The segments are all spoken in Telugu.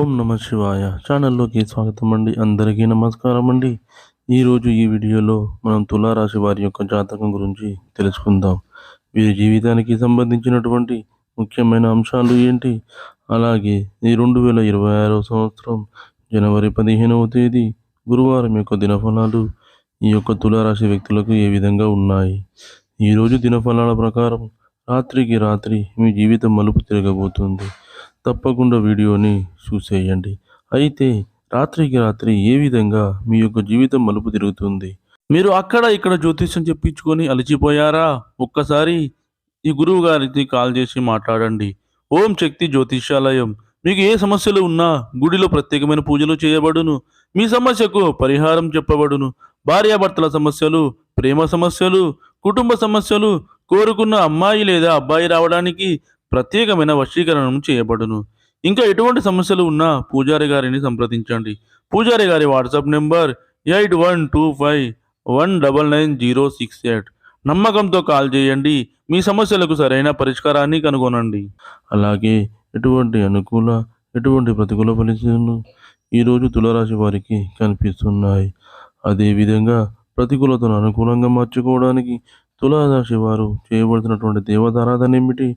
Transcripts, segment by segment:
ఓం నమ శివాయ. ఛానల్లోకి స్వాగతం అండి. అందరికీ నమస్కారం అండి. ఈరోజు ఈ వీడియోలో మనం తులారాశి వారి యొక్క జాతకం గురించి తెలుసుకుందాం. వీరి జీవితానికి సంబంధించినటువంటి ముఖ్యమైన అంశాలు ఏంటి? అలాగే ఈ రెండు వేల ఇరవై ఆరో సంవత్సరం జనవరి పదిహేనవ తేదీ గురువారం యొక్క దినఫలాలు ఈ యొక్క తులారాశి వ్యక్తులకు ఏ విధంగా ఉన్నాయి? ఈరోజు దినఫలాల ప్రకారం రాత్రికి రాత్రి మీ జీవితం మలుపు తిరగబోతుంది. తప్పకుండా వీడియోని చూసేయండి. అయితే రాత్రికి రాత్రి ఏ విధంగా మీ యొక్క జీవితం మలుపు తిరుగుతుంది? మీరు అక్కడ ఇక్కడ జ్యోతిష్యం చెప్పించుకొని అలిచిపోయారా? ఒక్కసారి ఈ గురువు గారికి కాల్ చేసి మాట్లాడండి. ఓం శక్తి జ్యోతిష్యాలయం. మీకు ఏ సమస్యలు ఉన్నా గుడిలో ప్రత్యేకమైన పూజలు చేయబడును. మీ సమస్యకు పరిహారం చెప్పబడును. భార్యాభర్తల సమస్యలు ప్రేమ సమస్యలు కుటుంబ సమస్యలు కోరుకున్న అమ్మాయి లేదా అబ్బాయి రావడానికి ప్రత్యేకమైన వశీకరణం చేయబడును. ఇంకా ఎటువంటి సమస్యలు ఉన్నా పూజారి గారిని సంప్రదించండి. పూజారి గారి WhatsApp number eight one two five one double nine zero six eight. నమ్మకంతో కాల్ చేయండి. మీ సమస్యలకు సరైన పరిష్కారాన్ని కనుగొనండి. అలాగే ఎటువంటి అనుకూల ఎటువంటి ప్రతికూల ఫలితాలు ఈరోజు తులరాశి వారికి కనిపిస్తున్నాయి. అదేవిధంగా ప్రతికూలతను అనుకూలంగా మార్చుకోవడానికి తులారాశి వారు చేయబడుతున్నటువంటి దేవతారాధన ఏమిటి?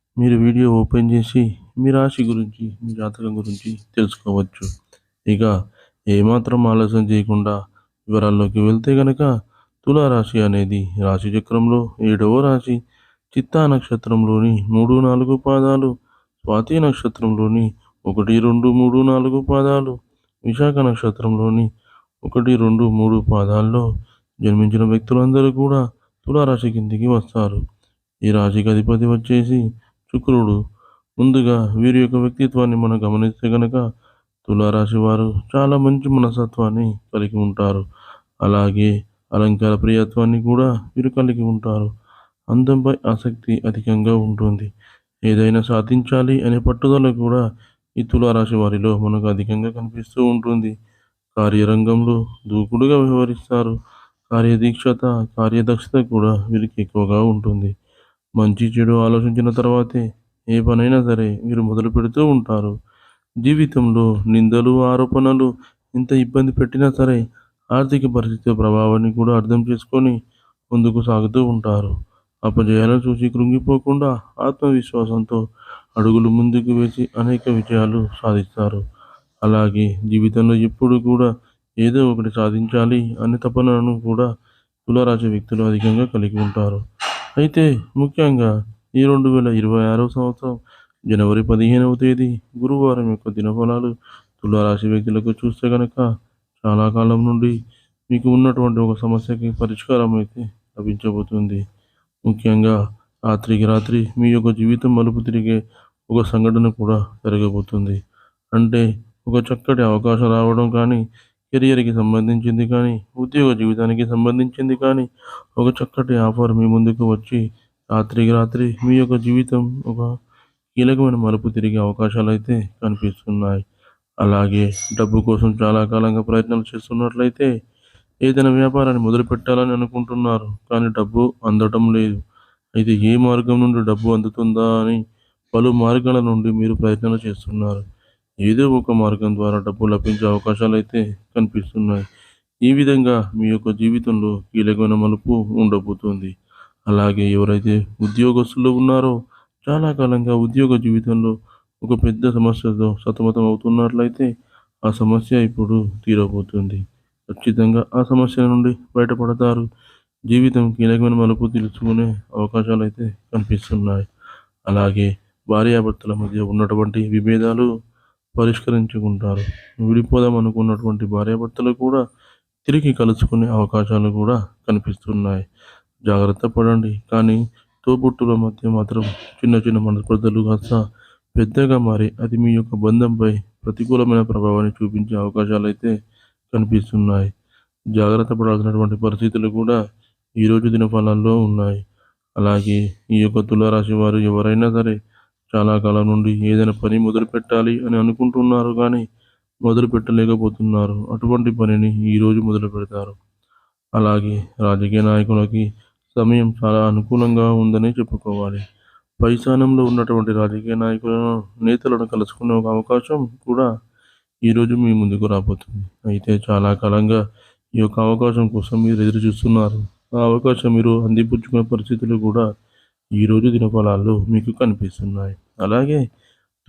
మీరు వీడియో ఓపెన్ చేసి మీ రాశి గురించి మీ జాతకం గురించి తెలుసుకోవచ్చు. ఇక ఏమాత్రం ఆలస్యం చేయకుండా వివరాల్లోకి వెళ్తే కనుక తులారాశి అనేది రాశి చక్రంలో ఏడవ రాశి చిత్తా నక్షత్రంలోని మూడు నాలుగు పాదాలు స్వాతి నక్షత్రంలోని ఒకటి రెండు మూడు నాలుగు పాదాలు విశాఖ నక్షత్రంలోని ఒకటి రెండు మూడు పాదాల్లో జన్మించిన వ్యక్తులందరూ కూడా తులారాశి కిందికి వస్తారు. ఈ రాశికి అధిపతి వచ్చేసి శుక్రుడు ముందుగా వీరి యొక్క వ్యక్తిత్వాన్ని మనం గమనిస్తే కనుక తులారాశి వారు చాలా మంచి మనసత్వాన్ని కలిగి ఉంటారు. అలాగే అలంకార ప్రియత్వాన్ని కూడా వీరు కలిగి ఉంటారు. అందంపై ఆసక్తి అధికంగా ఉంటుంది. ఏదైనా సాధించాలి అనే పట్టుదల కూడా ఈ తులారాశి వారిలో మనకు అధికంగా కనిపిస్తూ ఉంటుంది. కార్యరంగంలో దూకుడుగా వ్యవహరిస్తారు. కార్యదీక్షత కార్యదక్షత కూడా వీరికి ఎక్కువగా ఉంటుంది. మంచి చెడు ఆలోచించిన తర్వాతే ఏ పనైనా సరే మీరు మొదలు పెడుతూ ఉంటారు. జీవితంలో నిందలు ఆరోపణలు ఎంత ఇబ్బంది పెట్టినా సరే ఆర్థిక పరిస్థితి ప్రభావాన్ని కూడా అర్థం చేసుకొని ముందుకు సాగుతూ ఉంటారు. అపజయాలను చూసి కృంగిపోకుండా ఆత్మవిశ్వాసంతో అడుగులు ముందుకు వేసి అనేక విజయాలు సాధిస్తారు. అలాగే జీవితంలో ఎప్పుడు కూడా ఏదో ఒకటి సాధించాలి అనే తపనను కూడా తులారాశి వ్యక్తులు అధికంగా కలిగి ఉంటారు. అయితే ముఖ్యంగా ఈ రెండు వేల ఇరవై ఆరవ సంవత్సరం జనవరి పదిహేనవ తేదీ గురువారం యొక్క దినఫలాలు తులారాశి వ్యక్తులకు చూస్తే కనుక చాలా కాలం నుండి మీకు ఉన్నటువంటి ఒక సమస్యకి పరిష్కారం అయితే లభించబోతుంది. ముఖ్యంగా రాత్రికి రాత్రి మీ యొక్క జీవితం మలుపు తిరిగే ఒక సంఘటన కూడా జరగబోతుంది. అంటే ఒక చక్కటి అవకాశం రావడం కానీ కెరియర్కి సంబంధించింది కానీ ఉద్యోగ జీవితానికి సంబంధించింది కానీ ఒక చక్కటి ఆఫర్ మీ ముందుకు వచ్చి రాత్రికి రాత్రి మీ యొక్క జీవితం ఒక కీలకమైన మలుపు తిరిగే అవకాశాలు అయితే కనిపిస్తున్నాయి. అలాగే డబ్బు కోసం చాలా కాలంగా ప్రయత్నాలు చేస్తున్నట్లయితే ఏదైనా వ్యాపారాన్ని మొదలు పెట్టాలని అనుకుంటున్నారు కానీ డబ్బు అందటం లేదు. అయితే ఏ మార్గం నుండి డబ్బు అందుతుందా అని పలు మార్గాల నుండి మీరు ప్రయత్నాలు చేస్తున్నారు. ఏదో ఒక మార్గం ద్వారా డబ్బు లభించే అవకాశాలు అయితే కనిపిస్తున్నాయి. ఈ విధంగా మీ యొక్క జీవితంలో కీలకమైన మలుపు ఉండబోతుంది. అలాగే ఎవరైతే ఉద్యోగస్తులు ఉన్నారో చాలా కాలంగా ఉద్యోగ జీవితంలో ఒక పెద్ద సమస్యతో సతమతం అవుతున్నట్లయితే ఆ సమస్య ఇప్పుడు తీరబోతుంది. ఖచ్చితంగా ఆ సమస్య నుండి బయటపడతారు. జీవితం కీలకమైన మలుపు తెలుసుకునే అవకాశాలు అయితే కనిపిస్తున్నాయి. అలాగే భార్యాభర్తల మధ్య ఉన్నటువంటి విభేదాలు పరిష్కరించుకుంటారు. విడిపోదాం అనుకున్నటువంటి భార్యాభర్తలు కూడా తిరిగి కలుసుకునే అవకాశాలు కూడా కనిపిస్తున్నాయి. జాగ్రత్త పడండి. కానీ తోబుట్టుల మధ్య మాత్రం చిన్న చిన్న మనస్పర్ధలు కాస్త పెద్దగా మారి అది మీ యొక్క బంధంపై ప్రతికూలమైన ప్రభావాన్ని చూపించే అవకాశాలు అయితే కనిపిస్తున్నాయి. జాగ్రత్త పడాల్సినటువంటి పరిస్థితులు కూడా ఈరోజు దినఫలాల్లో ఉన్నాయి. అలాగే ఈ యొక్క తులారాశి వారు ఎవరైనా సరే చాలా కాలం నుండి ఏదైనా పని మొదలు పెట్టాలి అని అనుకుంటున్నారు కానీ మొదలు పెట్టలేకపోతున్నారు అటువంటి పనిని ఈరోజు మొదలు పెడతారు అలాగే రాజకీయ నాయకులకి సమయం చాలా అనుకూలంగా ఉందని చెప్పుకోవాలి. పై స్థానంలో ఉన్నటువంటి రాజకీయ నాయకులను నేతలను కలుసుకునే ఒక అవకాశం కూడా ఈరోజు మీ ముందుకు రాబోతుంది. అయితే చాలా కాలంగా ఈ యొక్క అవకాశం కోసం మీరు ఎదురు చూస్తున్నారు. ఆ అవకాశం మీరు అందిపుచ్చుకునే పరిస్థితులు కూడా ఈరోజు దినఫలాల్లో మీకు కనిపిస్తున్నాయి. అలాగే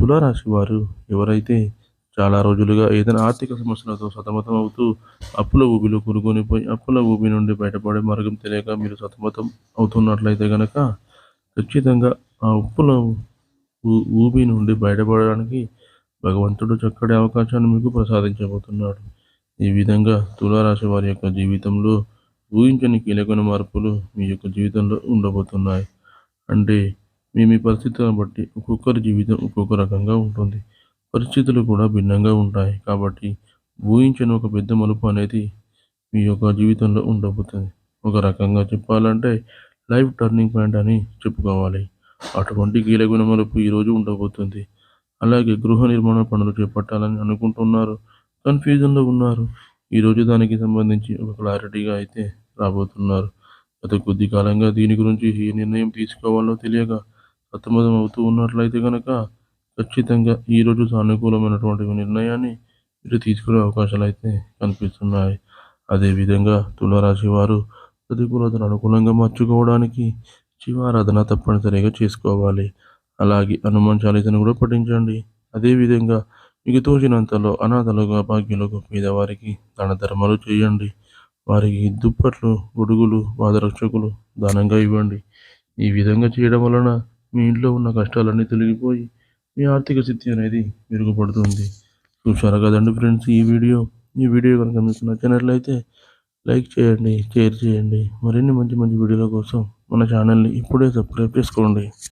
తులారాశి వారు ఎవరైతే చాలా రోజులుగా ఏదైనా ఆర్థిక సమస్యలతో సతమతం అవుతూ అప్పుల ఊబిలో కూరుకొనిపోయి అప్పుల ఊబి నుండి బయటపడే మార్గం తెలియక మీరు సతమతం అవుతున్నట్లయితే కనుక ఖచ్చితంగా ఆ అప్పుల ఊ- ఊబి నుండి బయటపడడానికి భగవంతుడు చక్కటి అవకాశాన్ని మీకు ప్రసాదించబోతున్నాడు. ఈ విధంగా తులారాశి వారి యొక్క జీవితంలో ఊహించని కీలకమైన మార్పులు మీ యొక్క జీవితంలో ఉండబోతున్నాయి. అంటే మీ మీ పరిస్థితులను బట్టి ఒక్కొక్కరి జీవితం ఒక్కొక్క రకంగా ఉంటుంది. పరిస్థితులు కూడా భిన్నంగా ఉంటాయి. కాబట్టి ఊహించని ఒక పెద్ద మలుపు అనేది మీ యొక్క జీవితంలో ఉండబోతుంది. ఒక రకంగా చెప్పాలంటే లైఫ్ టర్నింగ్ పాయింట్ అని చెప్పుకోవాలి. అటువంటి కీలకమైన మలుపు ఈరోజు ఉండబోతుంది. అలాగే గృహ నిర్మాణ పనులు చేపట్టాలని అనుకుంటున్నారు. కన్ఫ్యూజన్లో ఉన్నారు. ఈరోజు దానికి సంబంధించి ఒక క్లారిటీగా అయితే రాబోతున్నారు. గత కొద్ది కాలంగా దీని గురించి ఏ నిర్ణయం తీసుకోవాలో తెలియక సతమతం అవుతూ ఉన్నట్లయితే కనుక ఖచ్చితంగా ఈరోజు సానుకూలమైనటువంటి నిర్ణయాన్ని మీరు తీసుకునే అవకాశాలు అయితే కనిపిస్తున్నాయి. అదేవిధంగా తులారాశి వారు ప్రతికూలతను అనుకూలంగా మార్చుకోవడానికి శివారాధన తప్పనిసరిగా చేసుకోవాలి. అలాగే హనుమాన్ చాలీసను కూడా పఠించండి. అదేవిధంగా మీకు తోచినంతలో అనాథలుగా భాగ్యులకు పేదవారికి దాన ధర్మాలు చేయండి. వారికి దుప్పట్లు గొడుగులు పాదరక్షకులు దానంగా ఇవ్వండి. ఈ విధంగా చేయడం వలన మీ ఇంట్లో ఉన్న కష్టాలన్నీ తొలగిపోయి మీ ఆర్థిక స్థితి అనేది మెరుగుపడుతుంది. చూసారా కదండి ఫ్రెండ్స్ ఈ వీడియో? ఈ వీడియో కనుక మీకు నచ్చినట్లయితే లైక్ చేయండి షేర్ చేయండి. మరిన్ని మంచి మంచి వీడియోల కోసం మన ఛానల్ని ఇప్పుడే సబ్స్క్రైబ్ చేసుకోండి.